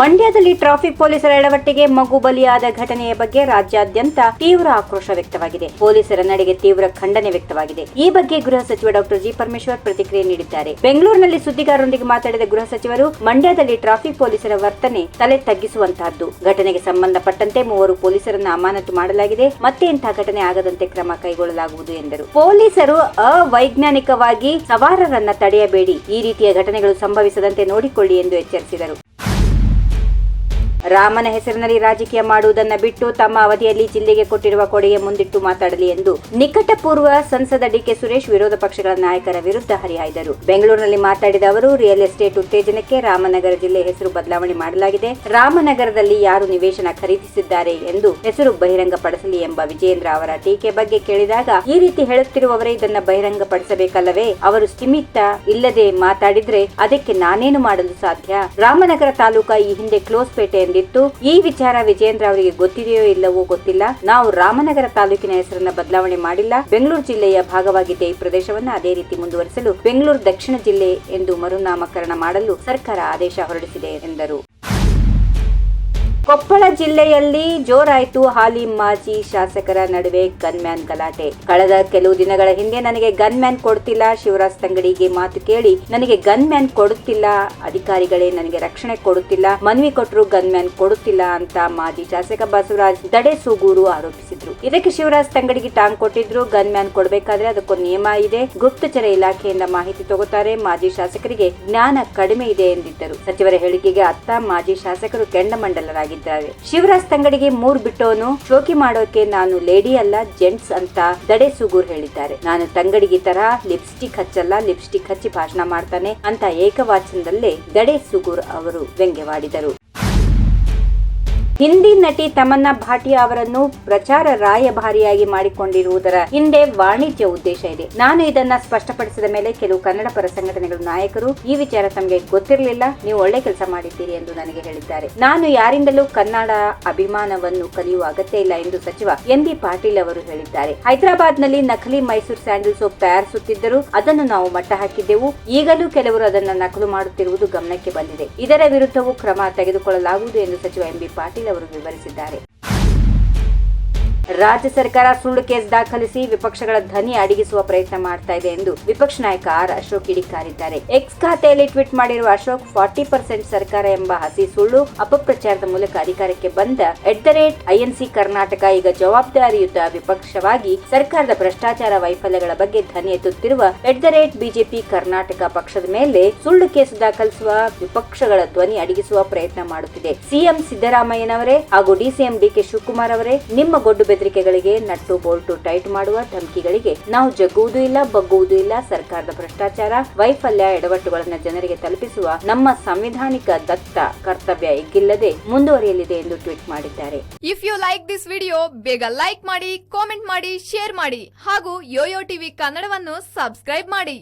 ಮಂಡ್ಯದಲ್ಲಿ ಟ್ರಾಫಿಕ್ ಪೊಲೀಸರ ಎಡವಟ್ಟಿಗೆ ಮಗು ಬಲಿಯಾದ ಘಟನೆಯ ಬಗ್ಗೆ ರಾಜ್ಯಾದ್ಯಂತ ತೀವ್ರ ಆಕ್ರೋಶ ವ್ಯಕ್ತವಾಗಿದೆ. ಪೊಲೀಸರ ನಡೆಗೆ ತೀವ್ರ ಖಂಡನೆ ವ್ಯಕ್ತವಾಗಿದೆ. ಈ ಬಗ್ಗೆ ಗೃಹ ಸಚಿವ ಡಾಕ್ಟರ್ ಜಿ ಪರಮೇಶ್ವರ್ ಪ್ರತಿಕ್ರಿಯೆ ನೀಡಿದ್ದಾರೆ. ಬೆಂಗಳೂರಿನಲ್ಲಿ ಸುದ್ದಿಗಾರರೊಂದಿಗೆ ಮಾತನಾಡಿದ ಗೃಹ ಸಚಿವರು, ಮಂಡ್ಯದಲ್ಲಿ ಟ್ರಾಫಿಕ್ ಪೊಲೀಸರ ವರ್ತನೆ ತಲೆ ತಗ್ಗಿಸುವಂತಹದ್ದು. ಘಟನೆಗೆ ಸಂಬಂಧಪಟ್ಟಂತೆ ಮೂವರು ಪೊಲೀಸರನ್ನು ಅಮಾನತು ಮಾಡಲಾಗಿದೆ. ಮತ್ತೆ ಇಂತಹ ಘಟನೆ ಆಗದಂತೆ ಕ್ರಮ ಕೈಗೊಳ್ಳಲಾಗುವುದು ಎಂದರು. ಪೊಲೀಸರು ಅವೈಜ್ಞಾನಿಕವಾಗಿ ಸವಾರರನ್ನ ತಡೆಯಬೇಡಿ. ಈ ರೀತಿಯ ಘಟನೆಗಳು ಸಂಭವಿಸದಂತೆ ನೋಡಿಕೊಳ್ಳಿ ಎಂದು ಎಚ್ಚರಿಸಿದರು. ರಾಮನ ಹೆಸರಿನಲ್ಲಿ ರಾಜಕೀಯ ಮಾಡುವುದನ್ನು ಬಿಟ್ಟು ತಮ್ಮ ಅವಧಿಯಲ್ಲಿ ಜಿಲ್ಲೆಗೆ ಕೊಟ್ಟಿರುವ ಕೊಡುಗೆ ಮುಂದಿಟ್ಟು ಮಾತಾಡಲಿ ಎಂದು ನಿಕಟಪೂರ್ವ ಸಂಸದ ಡಿಕೆ ಸುರೇಶ್ ವಿರೋಧ ಪಕ್ಷಗಳ ನಾಯಕರ ವಿರುದ್ಧ ಹರಿಹಾಯ್ದರು. ಬೆಂಗಳೂರಿನಲ್ಲಿ ಮಾತಾಡಿದ ಅವರು, ರಿಯಲ್ ಎಸ್ಟೇಟ್ ಉತ್ತೇಜನಕ್ಕೆ ರಾಮನಗರ ಜಿಲ್ಲೆ ಹೆಸರು ಬದಲಾವಣೆ ಮಾಡಲಾಗಿದೆ. ರಾಮನಗರದಲ್ಲಿ ಯಾರು ನಿವೇಶನ ಖರೀದಿಸಿದ್ದಾರೆ ಎಂದು ಹೆಸರು ಬಹಿರಂಗಪಡಿಸಲಿ ಎಂಬ ವಿಜೇಂದ್ರ ಅವರ ಟೀಕೆ ಬಗ್ಗೆ ಕೇಳಿದಾಗ, ಈ ರೀತಿ ಹೇಳುತ್ತಿರುವವರೇ, ಇದನ್ನ ಬಹಿರಂಗಪಡಿಸಬೇಕಲ್ಲವೇ? ಅವರು ಸ್ಥಿಮಿತ ಇಲ್ಲದೆ ಮಾತಾಡಿದ್ರೆ ಅದಕ್ಕೆ ನಾನೇನು ಮಾಡಲು ಸಾಧ್ಯ? ರಾಮನಗರ ತಾಲೂಕಾ ಈ ಹಿಂದೆ ಕ್ಲೋಸ್ ಪೇಟೆ ಎಂದಿತ್ತು ಈ ವಿಚಾರ ವಿಜೇಂದ್ರ ಅವರಿಗೆ ಗೊತ್ತಿದೆಯೋ ಇಲ್ಲವೋ ಗೊತ್ತಿಲ್ಲ. ನಾವು ರಾಮನಗರ ತಾಲೂಕಿನ ಹೆಸರನ್ನ ಬದಲಾವಣೆ ಮಾಡಿಲ್ಲ. ಬೆಂಗಳೂರು ಜಿಲ್ಲೆಯ ಭಾಗವಾಗಿದ್ದ ಈ ಪ್ರದೇಶವನ್ನ ಅದೇ ರೀತಿ ಮುಂದುವರಿಸಲು ಬೆಂಗಳೂರು ದಕ್ಷಿಣ ಜಿಲ್ಲೆ ಎಂದು ಮರುನಾಮಕರಣ ಮಾಡಲು ಸರ್ಕಾರ ಆದೇಶ ಹೊರಡಿಸಿದೆ ಎಂದರು. ಕೊಪ್ಪಳ ಜಿಲ್ಲೆಯಲ್ಲಿ ಜೋರಾಯಿತು ಹಾಲಿ ಮಾಜಿ ಶಾಸಕರ ನಡುವೆ ಗನ್ಮ್ಯಾನ್ ಗಲಾಟೆ. ಕಳೆದ ಕೆಲವು ದಿನಗಳ ಹಿಂದೆ ನನಗೆ ಗನ್ಮ್ಯಾನ್ ಕೊಡ್ತಿಲ್ಲ, ಶಿವರಾಜ್ ತಂಗಡಿಗೆ ಮಾತು ಕೇಳಿ ನನಗೆ ಗನ್ಮ್ಯಾನ್ ಕೊಡುತ್ತಿಲ್ಲ, ಅಧಿಕಾರಿಗಳೇ ನನಗೆ ರಕ್ಷಣೆ ಕೊಡುತ್ತಿಲ್ಲ, ಮನವಿ ಕೊಟ್ಟರು ಗನ್ಮ್ಯಾನ್ ಕೊಡುತ್ತಿಲ್ಲ ಅಂತ ಮಾಜಿ ಶಾಸಕ ಬಸವರಾಜ್ ದಡೆ ಸೂಗೂರು ಆರೋಪಿಸಿದ್ರು. ಇದಕ್ಕೆ ಶಿವರಾಜ್ ತಂಗಡಿಗೆ ಟಾಂಗ್ ಕೊಟ್ಟಿದ್ರು, ಗನ್ಮ್ಯಾನ್ ಕೊಡಬೇಕಾದ್ರೆ ಅದಕ್ಕೊಂದು ನಿಯಮ ಇದೆ, ಗುಪ್ತಚರ ಇಲಾಖೆಯಿಂದ ಮಾಹಿತಿ ತಗೋತಾರೆ, ಮಾಜಿ ಶಾಸಕರಿಗೆ ಜ್ಞಾನ ಕಡಿಮೆ ಇದೆ ಎಂದಿದ್ದರು. ಸಚಿವರ ಹೇಳಿಕೆಗೆ ಅತ್ತ ಮಾಜಿ ಶಾಸಕರು ಕೆಂಡಮಂಡಲರಾಗಿದ್ದಾರೆ ಶಿವರಾಜ್ ತಂಗಡಿಗೆ ಮೂರ್ ಬಿಟ್ಟೋನು, ಶೋಕಿ ಮಾಡೋಕೆ ನಾನು ಲೇಡಿ ಅಲ್ಲ, ಜೆಂಟ್ಸ್ ಅಂತ ದಡೆ ಸುಗೂರ್ ಹೇಳಿದ್ದಾರೆ. ನಾನು ತಂಗಡಿಗೆ ತರ ಲಿಪ್ಸ್ಟಿಕ್ ಹಚ್ಚಲ್ಲ, ಲಿಪ್ಸ್ಟಿಕ್ ಹಚ್ಚಿ ಭಾಷಣ ಮಾಡ್ತಾನೆ ಅಂತ ಏಕವಾಚನದಲ್ಲೇ ದಡೆ ಸುಗೂರ್ ಅವರು ವ್ಯಂಗ್ಯವಾಡಿದರು. ಹಿಂದಿ ನಟಿ ತಮನ್ನಾ ಭಾಟಿಯಾ ಅವರನ್ನು ಪ್ರಚಾರ ರಾಯಭಾರಿಯಾಗಿ ಮಾಡಿಕೊಂಡಿರುವುದರ ಹಿಂದೆ ವಾಣಿಜ್ಯ ಉದ್ದೇಶ ಇದೆ. ನಾನು ಇದನ್ನ ಸ್ಪಷ್ಟಪಡಿಸಿದ ಮೇಲೆ ಕೆಲವು ಕನ್ನಡ ಪರ ಸಂಘಟನೆಗಳ ನಾಯಕರು ಈ ವಿಚಾರ ತಮಗೆ ಗೊತ್ತಿರಲಿಲ್ಲ. ನೀವು ಒಳ್ಳೆ ಕೆಲಸ ಮಾಡಿದ್ದೀರಿ ಎಂದು ನನಗೆ ಹೇಳಿದ್ದಾರೆ. ನಾನು ಯಾರಿಂದಲೂ ಕನ್ನಡ ಅಭಿಮಾನವನ್ನು ಕಲಿಯುವ ಅಗತ್ಯ ಇಲ್ಲ ಎಂದು ಸಚಿವ ಎನ್ ಬಿ ಪಾಟೀಲ್ ಅವರು ಹೇಳಿದ್ದಾರೆ. ಹೈದರಾಬಾದ್ನಲ್ಲಿ ನಕಲಿ ಮೈಸೂರು ಸ್ಯಾಂಡಲ್ ಸೋಪ್ ತಯಾರಿಸುತ್ತಿದ್ದರು ಅದನ್ನು ನಾವು ಮಟ್ಟ ಹಾಕಿದ್ದೆವು. ಈಗಲೂ ಕೆಲವರು ಅದನ್ನು ನಕಲು ಮಾಡುತ್ತಿರುವುದು ಗಮನಕ್ಕೆ ಬಂದಿದೆ. ಇದರ ವಿರುದ್ಧವೂ ಕ್ರಮ ತೆಗೆದುಕೊಳ್ಳಲಾಗುವುದು ಎಂದು ಸಚಿವ ಎಂ ಬಿ ಪಾಟೀಲ್ ಅವರು ವಿವರಿಸಿದ್ದಾರೆ. ರಾಜ್ಯ ಸರ್ಕಾರ ಸುಳ್ಳು ಕೇಸ್ ದಾಖಲಿಸಿ ವಿಪಕ್ಷಗಳ ಧ್ವನಿ ಅಡಗಿಸುವ ಪ್ರಯತ್ನ ಮಾಡ್ತಾ ಇದೆ ಎಂದು ವಿಪಕ್ಷ ನಾಯಕ ಆರ್ ಅಶೋಕ್ ಕಿಡಿಕಾರಿದ್ದಾರೆ ಎಕ್ಸ್ ಖಾತೆಯಲ್ಲಿ ಟ್ವೀಟ್ ಮಾಡಿರುವ ಅಶೋಕ್ ಫಾರ್ಟಿ ಪರ್ಸೆಂಟ್ ಸರ್ಕಾರ ಎಂಬ ಹಸಿ ಸುಳ್ಳು ಅಪಪ್ರಚಾರದ ಮೂಲಕ ಅಧಿಕಾರಕ್ಕೆ ಬಂದ at the rate INC Karnataka ಈಗ ಜವಾಬ್ದಾರಿಯುತ ವಿಪಕ್ಷವಾಗಿ ಸರ್ಕಾರದ ಭ್ರಷ್ಟಾಚಾರ ವೈಫಲ್ಯಗಳ ಬಗ್ಗೆ ಧ್ವನಿ ಎತ್ತುತ್ತಿರುವ at the rate BJP Karnataka ಪಕ್ಷದ ಮೇಲೆ ಸುಳ್ಳು ಕೇಸು ದಾಖಲಿಸುವ ವಿಪಕ್ಷಗಳ ಧ್ವನಿ ಅಡಗಿಸುವ ಪ್ರಯತ್ನ ಮಾಡುತ್ತಿದೆ. ಸಿಎಂ ಸಿದ್ದರಾಮಯ್ಯನವರೇ ಹಾಗೂ ಡಿಸಿಎಂ ಡಿಕೆ ಶಿವಕುಮಾರ್ ಅವರೇ, ನಿಮ್ಮ ಗೊಡ್ಡು ಬೆದರಿಕೆಗಳಿಗೆ ನಟ್ಟು ಬೋಲ್ಟು ಟೈಟ್ ಮಾಡುವ ಧಮಕಿಗಳಿಗೆ ನಾವು ಜಗ್ಗುವುದೂ ಇಲ್ಲ, ಬಗ್ಗುವುದೂ ಇಲ್ಲ. ಸರ್ಕಾರದ ಭ್ರಷ್ಟಾಚಾರ, ವೈಫಲ್ಯ ಎಡವಟ್ಟುಗಳನ್ನು ಜನರಿಗೆ ತಲುಪಿಸುವ ನಮ್ಮ ಸಂವಿಧಾನಿಕ ದತ್ತ ಕರ್ತವ್ಯ ಎಗ್ಗಿಲ್ಲದೆ ಮುಂದುವರಿಯಲಿದೆ ಎಂದು ಟ್ವೀಟ್ ಮಾಡಿದ್ದಾರೆ. If you like this video ಬೇಗ ಲೈಕ್ ಮಾಡಿ ಕಾಮೆಂಟ್ ಮಾಡಿ ಶೇರ್ ಮಾಡಿ ಹಾಗೂ ಯೋಯೋ ಟಿವಿ ಕನ್ನಡವನ್ನು ಸಬ್ಸ್ಕ್ರೈಬ್ ಮಾಡಿ.